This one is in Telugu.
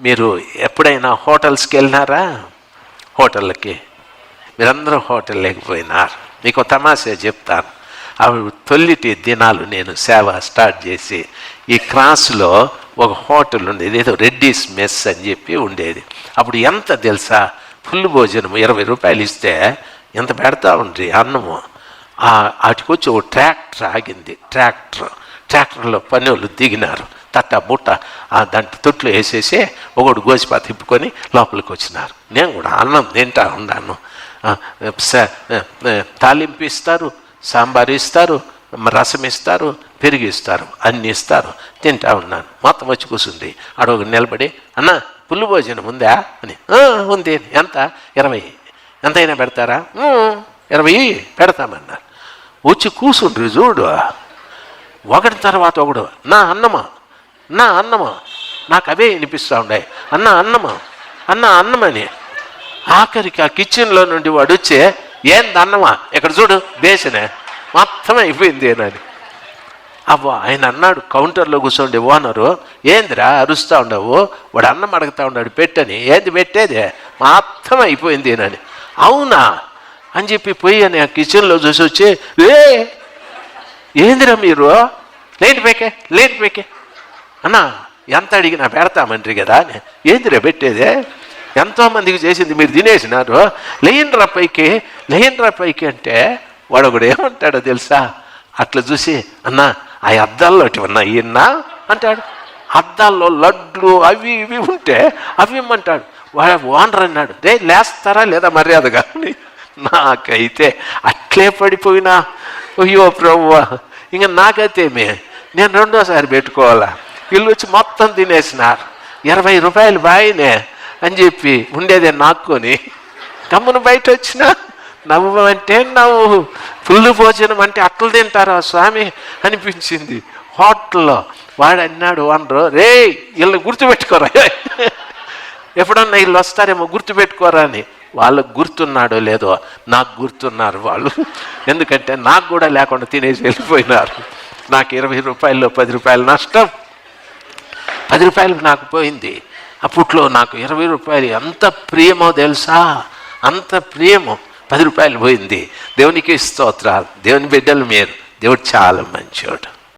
మీరు ఎప్పుడైనా హోటల్స్కి వెళ్ళినారా? హోటళ్ళకి. మీరందరూ హోటల్ లేకపోయినారు మీకు తమాషే చెప్తాను. అవి తొల్లిటి దినాలు నేను సేవ స్టార్ట్ చేసి ఈ క్రాస్లో ఒక హోటల్ ఉండేది ఏదో రెడ్డీస్ మెస్ అని చెప్పి ఉండేది. అప్పుడు ఎంత తెలుసా? ఫుల్ భోజనం ఇరవై రూపాయలు ఇస్తే ఎంత పెడతా ఉండ్రి అన్నము. అటుకొచ్చి ఒక ట్రాక్టర్ ఆగింది. ట్రాక్టర్. ట్రాక్టర్లో పని వాళ్ళు దిగినారు. తట్ట బుట్ట ఆ దాంట్లో తొట్లు వేసేసి ఒకడు గోసిపా తిప్పుకొని లోపలికి వచ్చినారు. నేను కూడా అన్నం తింటా ఉన్నాను. తాలింపు ఇస్తారు సాంబార్ ఇస్తారు రసం ఇస్తారు పెరుగు ఇస్తారు అన్ని ఇస్తారు తింటా ఉన్నాను. మొత్తం వచ్చి కూర్చుంది అడొక నిలబడి అన్న పుల్లు భోజనం ఉందా? అని. ఉంది. ఎంత? ఇరవై. ఎంతైనా పెడతారా? ఇరవై పెడతామన్నారు. వచ్చి కూర్చుండ్రి చూడు. ఒకటి తర్వాత ఒకడు నా అన్నమా? నా అన్నమా? నాకు అవే వినిపిస్తూ ఉండే. అన్న అన్నమా? అన్న అన్నమని. ఆఖరికి ఆ కిచెన్లో నుండి వాడు వచ్చే ఏంది అన్నమా ఇక్కడ చూడు బేసినే. మొత్తం అయిపోయింది అని అవ్వ ఆయన అన్నాడు కౌంటర్లో కూర్చోండి ఓనరు. ఏందిరా అరుస్తూ ఉండవు వాడు అన్నం అడుగుతా ఉన్నాడు పెట్టని. ఏంది పెట్టేది? మొత్తం అయిపోయింది అని అవునా? అని చెప్పి పోయి అని ఆ కిచెన్లో చూసి వచ్చి ఏ ఏందిరా మీరు? లేని పేకే లేని పేకే అన్నా ఎంత అడిగినా పెడతామంటారు కదా ఏందిరా పెట్టేదే? ఎంతోమందికి చేసింది మీరు తినేసినారు. లేనిరా పైకి లేనిరా పైకి అంటే వాడు ఒకడు ఏమంటాడో తెలుసా? అట్లా చూసి అన్నా ఆ అద్దాల్లో ఉన్నా ఈయన్నా? అంటాడు. అద్దాల్లో లడ్లు అవి ఇవి ఉంటే అవి ఇమ్మంటాడు. వాడు ఓనర్ అన్నాడు. రే లేస్తారా లేదా మర్యాద కానీ నాకైతే అట్లే పడిపోయినా. అయ్యో ప్రభువా ఇంకా నాకైతేమే నేను రెండోసారి పెట్టుకోవాలా? వీళ్ళు వచ్చి మొత్తం తినేసినారు. ఇరవై రూపాయలు బాయినే అని చెప్పి ఉండేదే నాక్కొని. గమ్మును బయట వచ్చిన నవ్వు అంటే నవ్వు పుల్లు భోజనం అంటే అట్లు తింటారా స్వామి అనిపించింది. హోటల్లో వాడు అన్నాడు అనరు రే వీళ్ళని గుర్తుపెట్టుకోరా. ఎప్పుడన్నా వీళ్ళు వస్తారేమో గుర్తుపెట్టుకోరా అని. వాళ్ళకు గుర్తున్నాడో లేదో నాకు గుర్తున్నారు వాళ్ళు. ఎందుకంటే నాకు కూడా లేకుండా తినేసి వెళ్ళిపోయినారు. నాకు ఇరవై రూపాయల్లో పది రూపాయలు నష్టం. పది రూపాయలు నాకు పోయింది. అప్పట్లో నాకు ఇరవై రూపాయలు ఎంత ప్రియమో తెలుసా? అంత ప్రియమో పది రూపాయలు పోయింది. దేవునికి స్తోత్రాలు. దేవుని బిడ్డలు మీరు. దేవుడు చాలా మంచివాడు